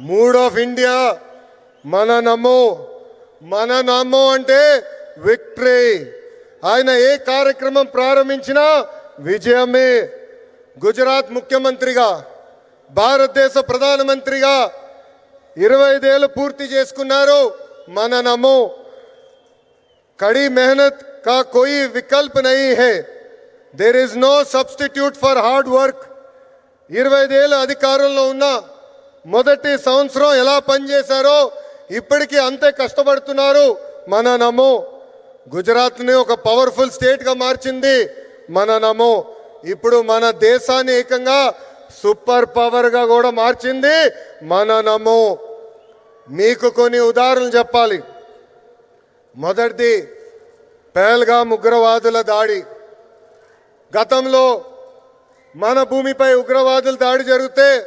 Mood of India. మన నమో మన నమ్మో అంటే విక్టరీ. ఆయన ఏ కార్యక్రమం ప్రారంభించినా విజయమే. గుజరాత్ ముఖ్యమంత్రిగా భారతదేశ ప్రధానమంత్రిగా ఇరవై ఐదేళ్ళు పూర్తి చేసుకున్నారు మన నమో. కడి మెహనత్ కా కోయి వికల్ప్ నహీ హే. There is no substitute for hard work ఇరవై ఐదేళ్ళు అధికారంలో ఉన్నా మొదటి సంవత్సరం ఎలా పనిచేశారో ఇప్పటికీ అంతే కష్టపడుతున్నారు మన నమో. గుజరాత్ని ఒక పవర్ఫుల్ స్టేట్గా మార్చింది మన నమో. ఇప్పుడు మన దేశాన్ని ఏకంగా సూపర్ పవర్గా కూడా మార్చింది మన నమో. మీకు కొన్ని ఉదాహరణలు చెప్పాలి. మొదటిది పేల్గామ్ ఉగ్రవాదుల దాడి. గతంలో మన భూమిపై ఉగ్రవాదుల దాడి జరిగితే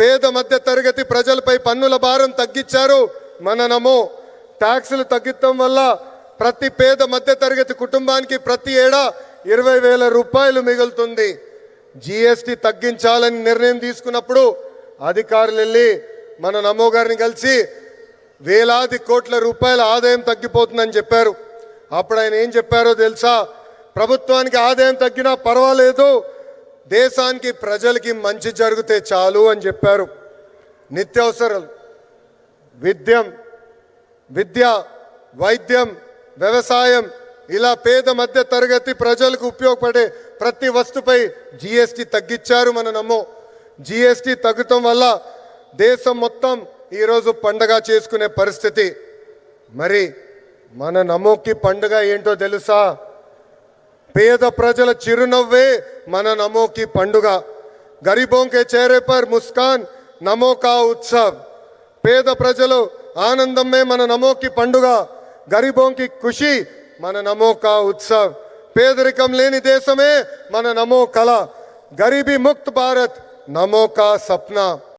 పేద మధ్య తరగతి ప్రజలపై పన్నుల భారం తగ్గించారు. మన నమో ట్యాక్సులు తగ్గించడం వల్ల ప్రతి పేద మధ్య తరగతి కుటుంబానికి ప్రతి ఏడా ఇరవై వేల రూపాయలు మిగులుతుంది. జిఎస్టి తగ్గించాలని నిర్ణయం తీసుకున్నప్పుడు అధికారులు వెళ్ళి మన నమో గారిని కలిసి వేలాది కోట్ల రూపాయల ఆదాయం తగ్గిపోతుందని చెప్పారు. అప్పుడు ఆయన ఏం చెప్పారో తెలుసా? ప్రభుత్వానికి ఆదాయం తగ్గినా పర్వాలేదు. దేశానికి ప్రజలకి మంచి జరిగితే చాలు అని చెప్పారు. నిత్యావసరాలు విద్యం విద్య వైద్యం వ్యవసాయం ఇలా పేద మధ్య తరగతి ప్రజలకు ఉపయోగపడే ప్రతి వస్తుపై జిఎస్టి తగ్గించారు మన నమ్మో. జిఎస్టి తగ్గటం వల్ల దేశం మొత్తం ఈరోజు పండగ చేసుకునే పరిస్థితి. మరి మన నమోకి పండుగ ఏంటో తెలుసా? పేద ప్రజల చిరునవ్వే మన నమోకి పండుగ. గరీబోంకే చేరే పర్ ముస్కాన్ నమోకా ఉత్సవ్. పేద ప్రజలు ఆనందమే మన నమోకి పండుగ. గరీబోంకి ఖుషి మన నమోకా ఉత్సవ్. పేదరికం లేని దేశమే మన నమో కళ. గరీబీ ముక్త్ భారత్ నమోకా సప్న సప్నా.